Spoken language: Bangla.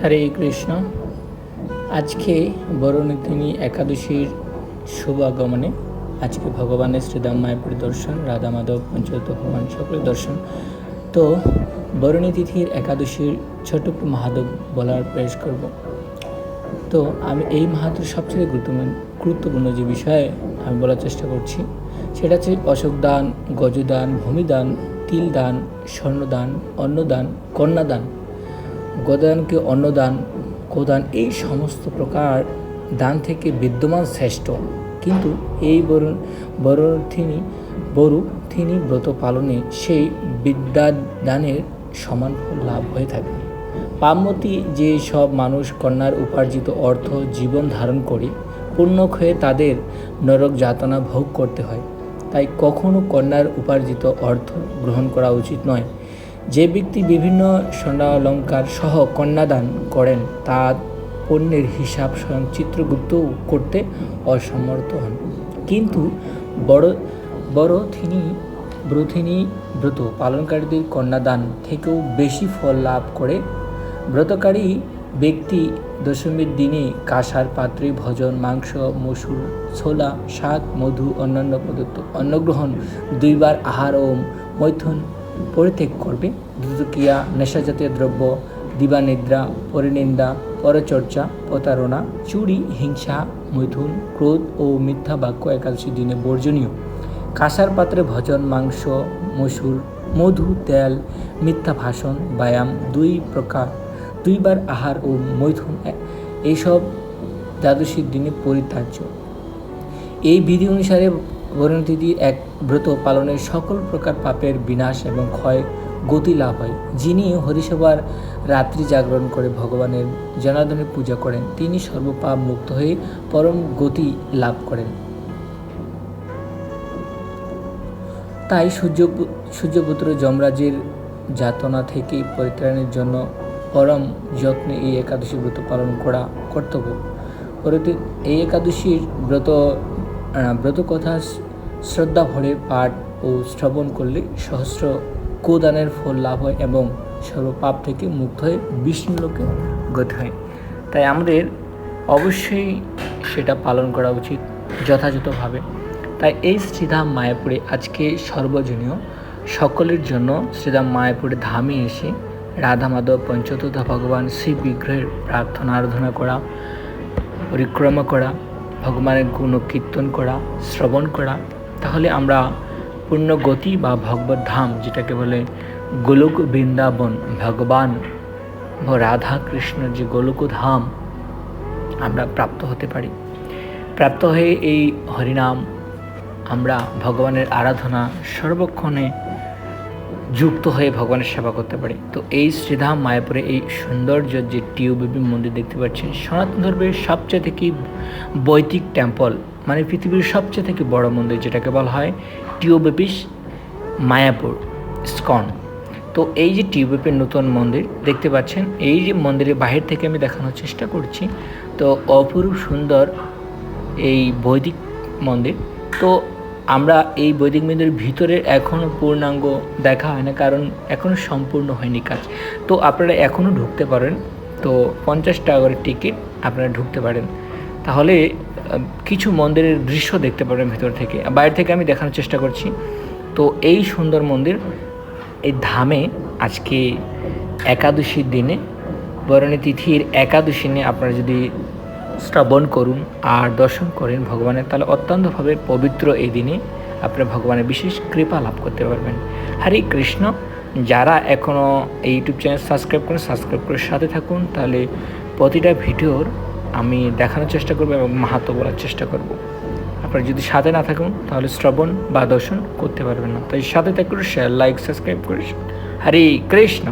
হরে কৃষ্ণ। আজকে বরণিতিনী একাদশীর শুভ আগমনে আজকে ভগবানের শ্রীদাম মায়ের পরিদর্শন রাধা মাধব পঞ্চত ভগবান সকলের দর্শন। তো বরণী তিথির একাদশীর ছোট মাহাদব বলার প্রয়াস করব। তো আমি এই মাহাত্মের সবচেয়ে গুরুত্বপূর্ণ গুরুত্বপূর্ণ যে বিষয়ে আমি বলার চেষ্টা করছি, সেটা হচ্ছে অশোক দান গজদান, ভূমিদান তিল দান স্বর্ণদান, অন্নদান, কন্যাদান। গদানকে অন্নদান, গোদান এই সমস্ত প্রকার দান থেকে বিদ্যমান শ্রেষ্ঠ। কিন্তু এই বরণ বরথিনী বরু তিনি ব্রত পালনে সেই বিদ্যাদানের সমান লাভ হয়ে থাকে। পামতি যে সব মানুষ কন্যার উপার্জিত অর্থ জীবন ধারণ করে পূর্ণ হয়ে তাদের নরক যাতনা ভোগ করতে হয়। তাই কখনো কন্যার উপার্জিত অর্থ গ্রহণ করা উচিত নয়। যে ব্যক্তি বিভিন্ন স্বর্ণালঙ্কার সহ কন্যাদান করেন, তা পণ্যের হিসাব স্বয়ং চিত্রগুপ্তও করতে অসমর্থ হন। কিন্তু বড় বড় তিনি ব্রথিনী ব্রত পালনকারীদের কন্যাদান থেকেও বেশি ফল লাভ করে। ব্রতকারী ব্যক্তি দশমীর দিনে কাঁসার পাত্রে ভজন, মাংস, মসুর, ছোলা, শাক, মধু, অন্যান্য পদার্থ অন্নগ্রহণ, দুইবার আহার ও মৈথুন পরিত্যাগ করবে। দ্রুতক্রিয়া নেশাজাতীয় দ্রব্য, দিবানিদ্রা, পরিনিন্দা, পরচর্চা, প্রতারণা, চুরি, হিংসা, মৈথুন, ক্রোধ ও মিথ্যা বাক্য একাদশী দিনে বর্জনীয়। কাঁসার পাত্রে ভজন, মাংস, মসুর, মধু, তেল, মিথ্যা ভাষণ, ব্যায়াম, দুই প্রকার, দুইবার আহার ও মৈথুন এইসব দ্বাদশীর দিনে পরিত্যাজ্য। এই বিধি অনুসারে বরণতিথি এক ব্রত পালনের সকল প্রকার পাপের বিনাশ এবং ক্ষয় গতি লাভ হয়। যিনি হরিসভার রাত্রি জাগরণ করে ভগবানের জনার্দনের পূজা করেন তিনি সর্বপাপ মুক্ত হয়ে পরম গতি লাভ করেন। তাই সূর্য সূর্যপুত্র যমরাজের যাতনা থেকে পরিত্রাণের জন্য পরম যত্নে এই একাদশী ব্রত পালন করা কর্তব্য। এই একাদশীর ব্রত আহ, ব্রত কথা শ্রদ্ধা ভরে পাঠ ও শ্রবণ করলে সহস্র কোদানের ফল লাভ হয় এবং সর্বপাপ থেকে মুক্ত হয়ে বিষ্ণুলোকে গতি হয়। তাই আমাদের অবশ্যই সেটা পালন করা উচিত যথাযথভাবে। তাই এই শ্রীধাম মায়াপুরে আজকে সর্বজনীয় সকলের জন্য শ্রীধাম মায়াপুরে ধামে এসে রাধা মাধব পঞ্চতথা ভগবান শ্রী বিগ্রহের প্রার্থনা, আরাধনা করা, পরিক্রমা করা, ভগবানের গুণ কীর্তন করা, শ্রবণ করা তাহলে আমরা পূর্ণ গতি বা ভগবত ধাম যেটাকে বলে গোলক বৃন্দাবন, ভগবান রাধা কৃষ্ণের যে গোলক ধাম, আমরা প্রাপ্ত হতে পারি। প্রাপ্ত হয়ে এই হরিনাম আমরা ভগবানের আরাধনা সর্বক্ষণে যুক্ত হয়ে ভগবানের সেবা করতে পারি। তো এই শ্রীধাম মায়াপুরে এই সৌন্দর্য যে টিউবেবি মন্দির দেখতে পাচ্ছেন, সনাতন ধর্মের সবচেয়ে থেকে বৈদিক টেম্পল মানে পৃথিবীর সবচেয়ে থেকে বড় মন্দির যেটাকে বলা হয় টিউবেপিস মায়াপুর স্কন তো এই যে টিউবেপের নতুন মন্দির, দেখতে পাচ্ছেন, এই যে মন্দিরের বাহির থেকে আমি দেখানোর চেষ্টা করছি, তো অপরূপ সুন্দর এই বৈদিক মন্দির। তো আমরা এই বৈদিক মন্দিরের ভিতরে এখনও পূর্ণাঙ্গ দেখা হয় না, কারণ এখনও সম্পূর্ণ হয়নি কাজ। তো আপনারা এখনও ঢুকতে পারেন, তো পঞ্চাশ টাকা করে টিকিট আপনারা ঢুকতে পারেন। তাহলে কিছু মন্দিরের দৃশ্য দেখতে পারবেন ভিতর থেকে। বাইরে থেকে আমি দেখানোর চেষ্টা করছি। তো এই সুন্দর মন্দির, এই ধামে আজকে একাদশীর দিনে, বরণী তিথির একাদশী নিয়ে আপনারা যদি শ্রবণ করুন আর দর্শন করেন ভগবানের, তাহলে অত্যন্তভাবে পবিত্র এই দিনে আপনারা ভগবানের বিশেষ কৃপা লাভ করতে পারবেন। হরে কৃষ্ণ, যারা এখনও এই ইউটিউব চ্যানেল সাবস্ক্রাইব করেন সাবস্ক্রাইব করে সাথে থাকুন, তাহলে প্রতিটা ভিডিওর আমি দেখানোর চেষ্টা করব এবং মাহাতো বলার চেষ্টা করব। আপনারা যদি সাথে না থাকুন, তাহলে শ্রবণ বা দর্শন করতে পারবেন না। তাই সাথে থাকুন শেয়ার লাইক সাবস্ক্রাইব করে হরে কৃষ্ণ!